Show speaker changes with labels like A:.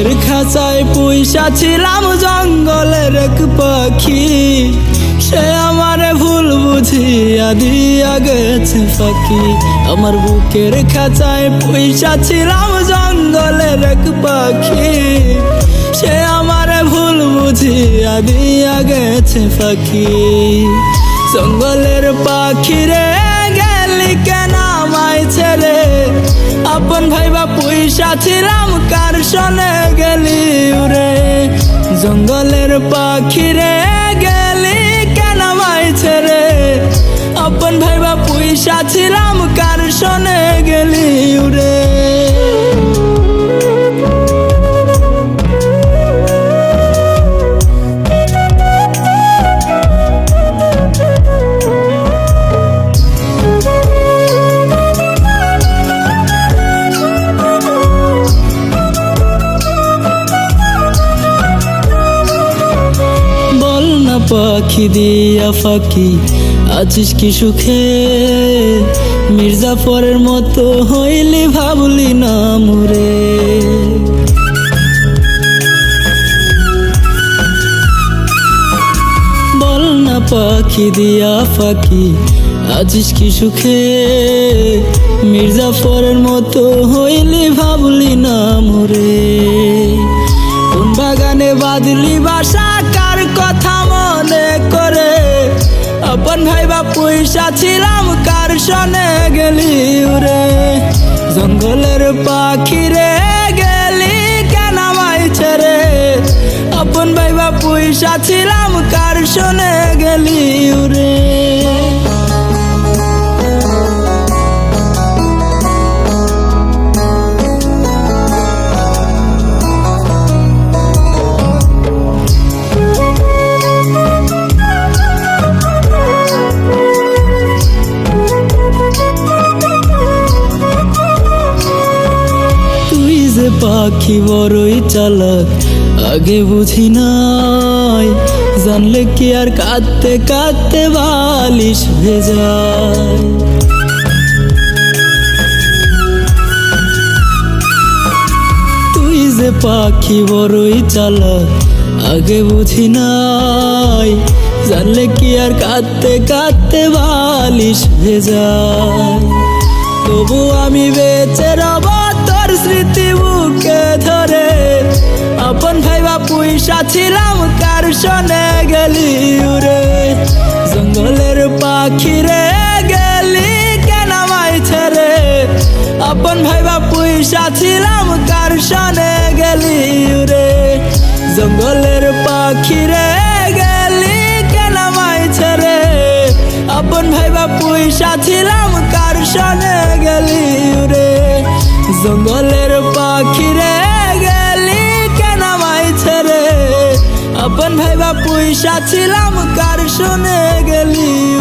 A: খাঁচায় পুইসা ছিলাম জঙ্গলের এক পাখি। সে আমারে ভুল বুঝিয়া দিয়া গেছে ফাঁকি। আমার বুকের খাঁচায় পুইসা ছিলাম জঙ্গলের এক পাখি। সে আমারে ভুল বুঝিয়া দিয়া গেছে ফাঁকি। জঙ্গলের পাখি রে গেলি কেন আমায় ছেড়ে? আপন ভাইবা পয়সা ছিলাম কার সনে? জঙ্গলের পাখি রে গেলি কেন ভাই ছেড়ে আপন ভাইবা পুইসা ছিলাম পাখি দিয়া ফাঁকি। আছিস কি সুখে? মির্জাফরের মতো হইলি ভাবলি না মুরে। বল না পাখি দিয়া ফাঁকি, আছিস কি সুখে? মির্জাফরের মতো হইলি ভাবলি না মুরে। কোন বাগানে বাদলি বাসা, কার মনে করে, আপন ভাই বা পয়সা ছিলাম, কার সনে গেলি রে জঙ্গলের পাখি রে গেলি কেন আমায় ছেড়ে? আপন ভাই বা পয়সা ছিলাম, কার সনে গেলি উরে? যে পাখি বড়ই চালাক, আগে বুঝি নাই। জানলে কি আর কাঁদতে কাঁদতে বালিশ ভেজায় তুই যে পাখি বড়ই চালাক, আগে বুঝি নাই। জানলে কি আর কাঁদতে কাঁদতে বালিশ ভেজায় তবু আমি বেঁচে রব তোর স্মৃতি আপন ভাইবা পয়সা ছিলাম, কার সনে গেলি উরে? জঙ্গলের পাখি রে গেলি কেন আমায় ছেড়ে? আপন ভাইবা পয়সা ছিলাম, কার সনে গেলি উরে? জঙ্গলের পাখি রে গেলি কেন আমায় ছেড়ে? আপন ভাইবা পয়সা ছিলাম, কার সনে গেলি রে জঙ্গলের ভাইবা পয়সা ছিলাম কার শুনে গেলি?